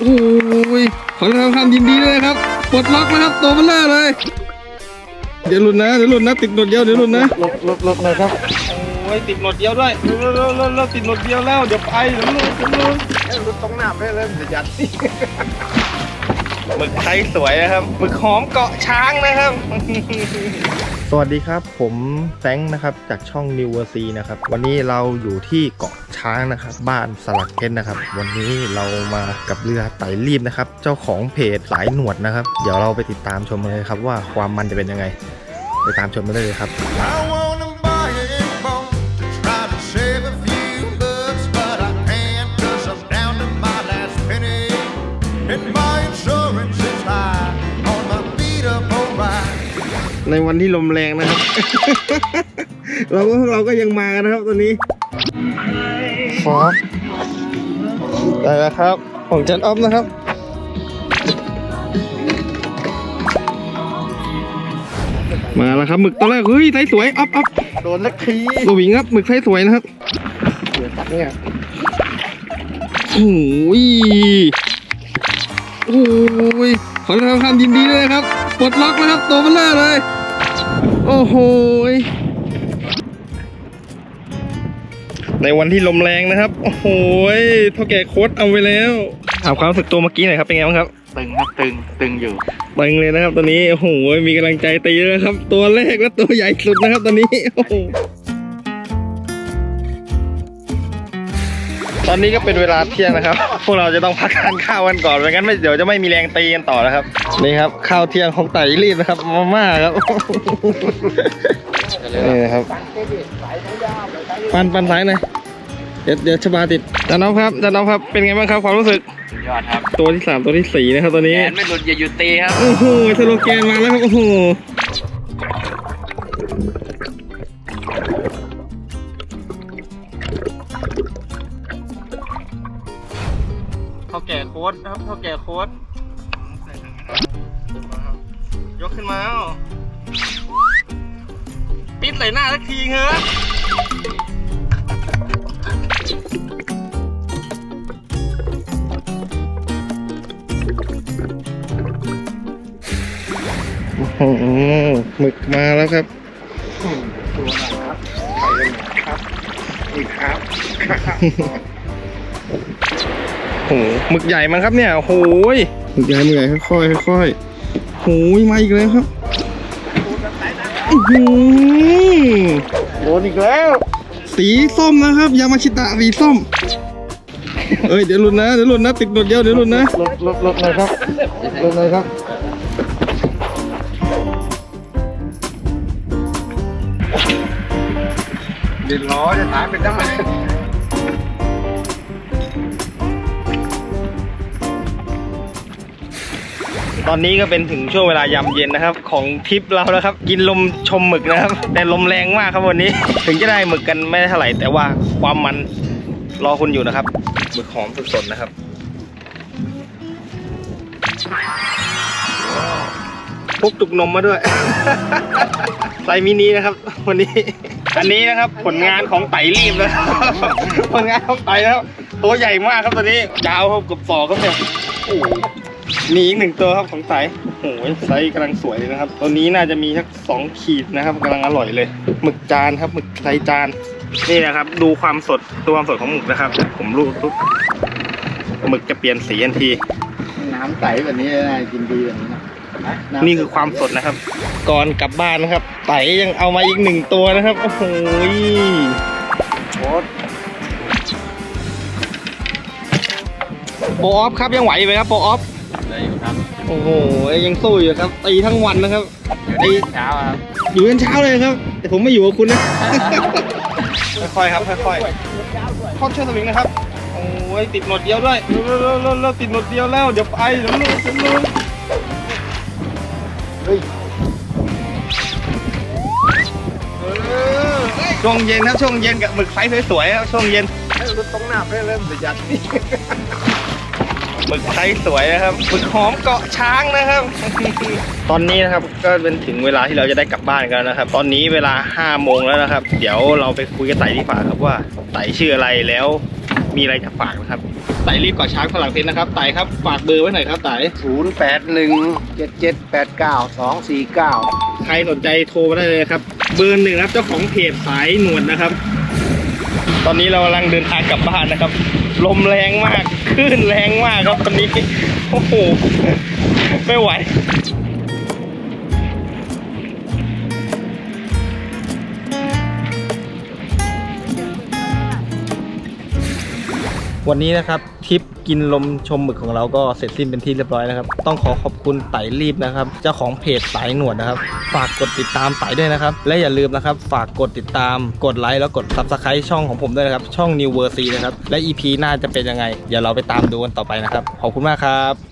โอ้ยขอแสดงความยินดีด้วยนะครับปลดล็อกนะครับตัวเบลเลอร์เลย เดี๋ยวหลุดนะเดี๋ยวหลุดนะ ติดหนวดเดียวเดี๋ยวหลุดนะลบลบลบหน่อยครับโอ้ยติดหนวดเดียวด้วยเร็วเร็วเร็วเร็วติดหนวดเดียวแล้วเดี๋ยวไปเดี๋ยวหลุดเดี๋ยวหลุดรถต้องหน้าไม่เริ่มจะยัด หมึกไทยสวยนะครับหมึกหอมเกาะช้างนะครับ สวัสดีครับผมแฟรงนะครับจากช่อง New v e r s y นะครับ วันนี้เราอยู่ที่เกาะช้างนะครับ บ้านสลักเพชรนะครับ วันนี้เรามากับเรือไต่รีบนะครับ เจ้าของเพจสายหนวดนะครับ เดี๋ยวเราไปติดตามชมกันเลยครับว่าความมันจะเป็นยังไง ไปตามชมกันได้เลยครับ ในวันที่ลมแรงนะครับ เราก็เราก็ยังมากันนะครับตอนนี้ฟอสได้แล้วครับ ของจันออฟนะครับมาแล้วครับหมึกตอนแรกเฮ้ยไซส์สวยอัพอัพโดนลักทีสวิงครับหมึกไซส์สวยนะครับเนี่ยโอ้ยโอ้ยขอแสดงความยินดีด้วยนะครับปลดล็อกนะครับตัวเบลเลอร์เลย โอ้โหยในวันที่ลมแรงนะครับ โอ้โหยเท่าแก่โค้ดเอาไว้แล้วถามความรู้สึกตัวเมื่อกี้หน่อยครับเป็นไงบ้างครับ ตึงครับตึงตึงอยู่ตึงเลยนะครับตอนนี้โอ้โหยมีกำลังใจตีแล้วนะครับ ตัวแรกและตัวใหญ่สุดนะครับตอนนี้โอ้โห ตอนนี้ก็เป็นเวลาเที่ยงนะครับ พวกเราจะต้องพักทานข้าวกันก่อนไม่งั้นไม่เดี๋ยวจะไม่มีแรงตีกันต่อนะครับ นี่ครับ ข้าวเที่ยงของไต่รีบนะครับ มาม่าครับนี่นะครับ ปันปันซ้ายหน่อยเดี๋ยวเดี๋ยวชบาติดจานน้องครับจานน้องครับเป็นไงบ้างครับความรู้สึกยอดครับตัวที่สามตัวที่สี่นะครับตอนนี้แขนไม่หลุดอย่าหยุดตีครับโอ้โหสโลแกนมาแล้วครับโอ้โห เท่าแก่โค้ดนะครับเท่าแก่โค้ดยกขึ้นมาแล้วปิดใส่หน้าสักทีเถอะโอ้โหหมึกมาแล้วครับอีกครับโอ้โหหมึกใหญ่มั้งครับเนี่ยโอ้โหยหมึกใหญ่หมึกใหญ่ค่อยๆค่อยๆโอ้ยมาอีกแล้วครับอื้อหือโดนอีกแล้ว สีส้มนะครับ ยามาชิตะสีส้มเอ้ยเดี๋ยวหลุดนะเดี๋ยวหลุดนะติดหนวดเดียวเดี๋ยวหลุดนะลบลบลบหน่อยครับลบหน่อยครับดินล้อจะถามเป็นได้ ตอนนี้ก็เป็นถึงช่วงเวลายามเย็นนะครับ ของทริปเราแล้วครับ กินลมชมหมึกนะครับ แต่ลมแรงมากครับวันนี้ ถึงจะได้หมึกกันไม่ได้เท่าไหร่ แต่ว่าความมันรอคุณอยู่นะครับหมึกหอมสดๆนะครับพกตุกนมมาด้วยไซส์มินินะครับ วันนี้ อันนี้นะครับผลงานของไต่รีบนะครับผลงานของไต่แล้วตัวใหญ่มากครับตอนนี้ยาวครับกือบศอกครับเนี่ยโอ้ มีอีกหนึ่งตัวครับของไต่โอ้โหไซส์กำลังสวยเลยนะครับ ตัวนี้น่าจะมีสักสองขีดนะครับกำลังอร่อยเลย หมึกจานครับหมึกไซส์จาน นี่นะครับ ดูความสดดูความสดของหมึกนะครับ ผมรูดปุ๊บหมึกจะเปลี่ยนสีทันที น้ำใสแบบนี้น่ากินดีแบบนี้นะำนี่คือความสดนะครับ ก่อนกลับบ้านนะครับ ไตยังเอามาอีกหนึ่งตัวนะครับ โอ้โหยโค้ดโปรออฟครับยังไหวไหมครับโปรออฟ ได้อยู่ครับโอ้โหยังสู้อยู่ครับตีทั้งวันนะครับตีเช้าครับอยู่ยันเช้าเลยครับ แต่ผมไม่อยู่กับคุณนะค่อยๆครับค่อยๆครอบเชือกสวิงนะครับโอ้ยติดหนวดเดียวด้วยเร็วๆๆๆๆติดหนวดเดียวแล้วเดี๋ยวไปเดี๋ยวลุกเดี๋ยวลุกเฮ้ยเออช่วงเย็นครับช่วงเย็นกับหมึกไซส์สวยๆครับช่วงเย็นรถต้องหน้าไม่เริ่มจะยัด หมึกไซส์สวยนะครับหมึกหอมเกาะช้างนะครับ ตอนนี้นะครับก็เป็นถึงเวลาที่เราจะได้กลับบ้านกันนะครับ ตอนนี้เวลา5โมงแล้วนะครับ เดี๋ยวเราไปคุยกับไต่ที่ฝากครับว่าไต่ชื่ออะไรแล้วมีอะไรจะฝากนะครับไต่ต่รีบก่อช้างสลักเพชรนะครับไต่ครับฝากเบอร์ไว้หน่อยครับไต่ศูนย์แปดหนึ่งเจ็ดเจ็ดแปดเก้าสองสี่เก้าใครสนใจโทรมาได้เลยครับเบอร์หนึ่งครับเจ้าของเพจสายหนวดนะครับ ตอนนี้เรากำลังเดินทางกลับบ้านนะครับ ลมแรงมาก คลื่นแรงมากครับตอนนี้ โอ้โห ไม่ไหว วันนี้นะครับทริปกินลมชมหมึกของเราก็เสร็จสิ้นเป็นที่เรียบร้อยนะครับ ต้องขอขอบคุณไต่รีบนะครับ เจ้าของเพจสายหนวดนะครับ ฝากกดติดตามไต่ด้วยนะครับ และอย่าลืมนะครับ ฝากกดติดตาม กดไลค์แล้วกด s u b สไครต์ช่องของผมด้วยนะครับ ช่อง New v e r s y นะครับ และ EP หน้าจะเป็นยังไง เดี๋ยวเราไปตามดูกันต่อไปนะครับ ขอบคุณมากครับ